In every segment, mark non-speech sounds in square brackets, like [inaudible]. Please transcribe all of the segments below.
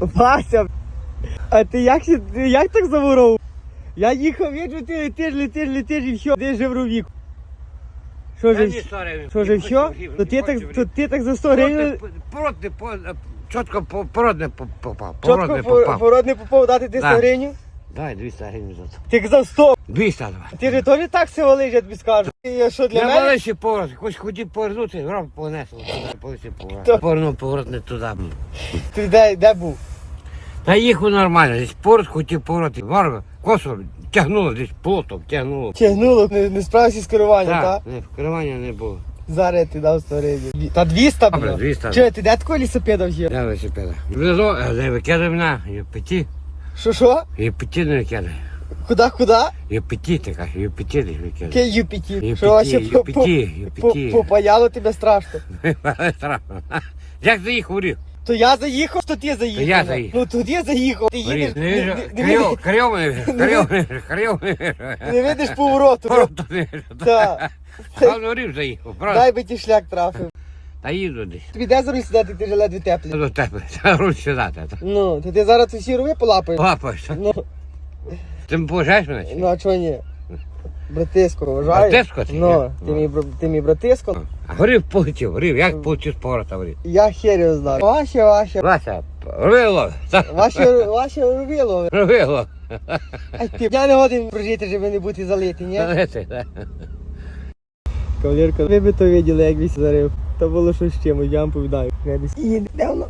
Вася, а ти як, ти як так заворов? Я їхав, віджу, ти летиш, летиш, летиш і все, ти живровік. Що ж, що ж, все? То ти так, то ти так за 100 гривень Породне, чітко по- породне попав. Породне попав. породний попав дати ти 100 Да. гривень? Дай 200 гривень за це. Ти казав 100. 200 давай. Ти ж теж так все валиш, я тобі скажу. І що для мене? малий ще поворот, хоч хотів повернути, гром понесло. То- Повернув поворот не туди. Ти де, де був? Та їхав нормально, десь порот хотів поворот. Варга, косо тягнуло, десь плотом тягнуло. Тягнуло, не, не справився з керуванням, так? Так, не, керування не було. Зараз ти дав 100. Та 200 Добре, було. 200. Чи ти де такого лісопеда вже? Я велосипеда. Влізу, а де викидав на, і петі, Що що? і петі не викидає. Куда, куда? І петі така, і петі десь викидає. Ке юпіті. Що вообще петі, по- і петі, і по- попаяло тебе страшно. [laughs] Страшно. Як заїхав у рів? То я заїхав, то ти заїхав. Я заїхав. Ну то ти заїхав. Ти їдеш, Не не, не, не, видиш повороту. [laughs] Просто не вижу. Та. Сам заїхав, правда? Дай би ті шлях трафив. Та їду десь. Тобі де за руль сідати, ти ж ледве теплий. До тебе, та руль сюди. Ну, то ти зараз усі руви полапаєш. Лапаєшся. Ну, Ти м поважаєш мене? чи ну а чого ні? Братиско, вважаєш? Братиско ти, Ну, ти мій, ти мій братиско. А горів полетів, горів, як полетів з поворота горів? Я хер його знаю. Ваше, ваше. Вася, ровило, Ваше, ваше рубило. ровило. Ай ти, я не годин прожити, щоб не бути залитий, ні? Кавалерка, ви би то виділи, як весь зарив. То було щось з чимось, я вам повідаю. І де воно?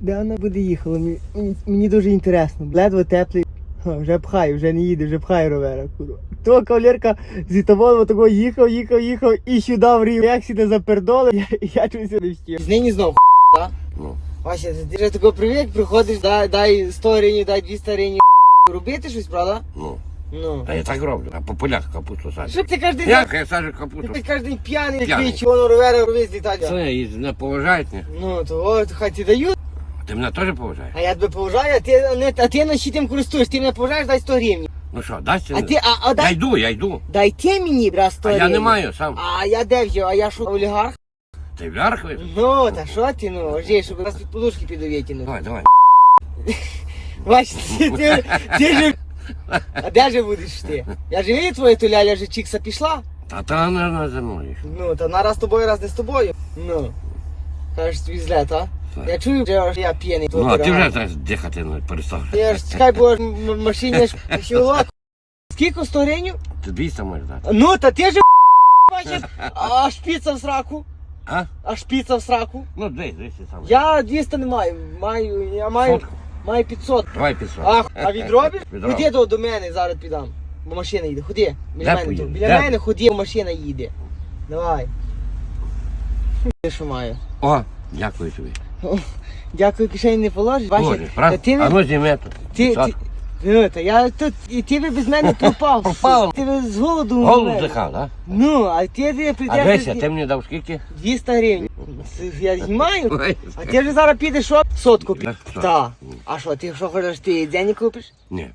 Де воно буде їхало? Мені, мені, мені дуже інтересно. Ледве теплий. [laughs] Вже пхає, вже не їде, вже пхає ровера, курва. То кавалерка з Ітаволова такого їхав, їхав, їхав і сюди в рів. Як сюди запердоли, я, я чогось не встиг. Нині знов, так? Ну. Вася, ти вже такого привик, приходиш, дай, дай 100 гривень, дай 200 гривень. [laughs] Робити щось, правда? Ну, Ну. та я так роблю, а по полях капусту саджу. Щоб ти кожен день, Як я саджу капусту? ти кожен день п'яний, П'яний. п'яний. воно ровера ровить злітати. Це і не поважають мене. Ну, то от, хай ти дають, Ти мене теж поважаєш? а я тебе поважаю, а ти, а не, а ти на що тим користуєш, ти мене поважаєш, дай 100 гривень. Ну що, дасть А ти, а, а Я дай, йду, я йду. дай ти мені, брат, 100 А я гривень. не маю сам. А я де взяв, а я що, олігарх? Ти в Ярхові? Ну, та що ти, ну, жди, щоб нас під подушки підовітіли. Давай, давай. [laughs] Бач, ти, ти, ти же, а де же будеш ти? Я же видів твоя туляля, вже чікса пішла. Та та не замовиш. Ну, та на раз з тобою, раз не з тобою. Ну. Кажеш, тобі зле, та? Я чую, що я п'яний. Ну, а ти вже так дихати не перестав. Я ж чекай, бо ж м- машині ж. Скільки 100 гривень? Ти 200 можеш дати. Ну, та ти ж бачиш, а шпіца в сраку. А? А шпіца в сраку. Ну, 200, 200 сам. Я 200 не маю. Маю, я маю, Сотку. маю 500. Давай 500. А, а відробиш? Відроблю. Ходи до, до мене, зараз підам. Бо машина їде. Ходи. Біля Де мене поїде? тут. Біля Де? мене ходи, бо машина їде. Давай. Ти що маю? О, дякую тобі. Дякую, кишені не положиш. Бачиш, Боже, правда? ти, А ну зніми тут. ти, ти, ну, та я тут, і ти би без мене пропав. Пропав. Ти би з голоду Голуб вмер. здихав, так? Ну, а ти А прийдеш Веся, з- ти мені дав скільки? 200 гривень. Я [laughs] знімаю. А ти вже зараз підеш що? Сотку. Що? Так. А що, ти що хочеш, ти дзені купиш? Ні.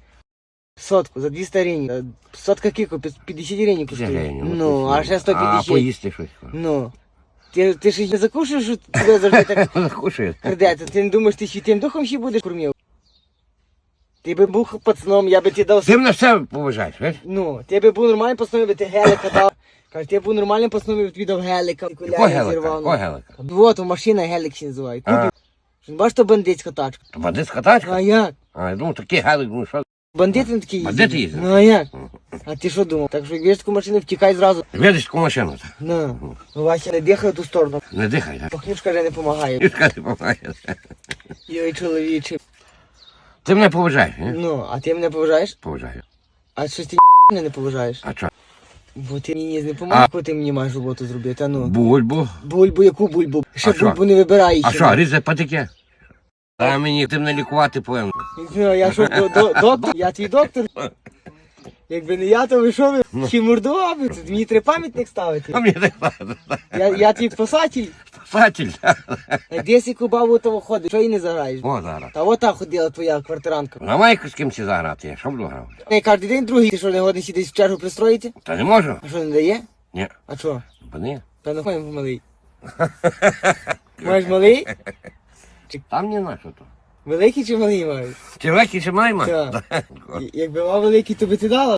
Сотку за 200 гривень. Сотка кіко, 50 гривень коштує. Ну, а ще А поїсти щось. Ну. Ти, ти ж не закушаєш, що тебе завжди так [laughs] Закушаю. крадеться. Ти не думаєш, ти ще тим духом ще будеш кормів? Ти би був пацаном, я би ти дав Ти мене все поважаєш, знаєш? Ну, ти би був нормальним пацаном, я би ти гелика дав. Каже, ти був нормальним пацаном, я б тобі дав гелика. Якого Куляри гелика? зірвав. Гелика? Вот, машина гелик ще називають. Купив. Бачиш, то бандитська тачка. То бандитська тачка? А як? А, я думав, такий гелик, ну що? Бандити не такі їздять. Бандити їздять? Ну а як? А ти що думав? Так що як бачиш таку машину, втікай зразу. Видиш таку машину? так? Ну, ну Вася не дихає в ту сторону. Не дихай, так? Пахнюшка вже не допомагає. Юшка не допомагає. Йой, чоловіче. Ти мене поважаєш, ні? Ну, а ти мене поважаєш? Поважаю. А щось ти мене не поважаєш? А що? Бо ти мені не допомагаєш, коли ти мені маєш роботу зробити. А ну. Бульбу. Бульбу, яку бульбу? Ще А що? бульбу не вибирай. А ще. що, різати патики? Та мені ти мене лікувати повинен. Ну, я що, до, до, доктор? Я твій доктор. Якби не я, то ви що ви? Ну. Ще мордував? Мені треба пам'ятник ставити. А мені не треба. Я, я твій спасатель. Спасатель. А десь яку бабу того ходить, що їй не заграєш? О, зараз. Та ота ходила твоя квартирантка. Вона має з кимось заграти, я що буду грати? Не кожен день другий, ти що не годин сидиш в чергу пристроїти? Та не можу. А що не дає? Ні. А що? Бо ні. Певно, ходимо малий. Маєш малий? Там не на що то. Великий чи малий маєш? Чи великі, чи маємо? Так. [laughs] Якби мав великий, то би ти дала.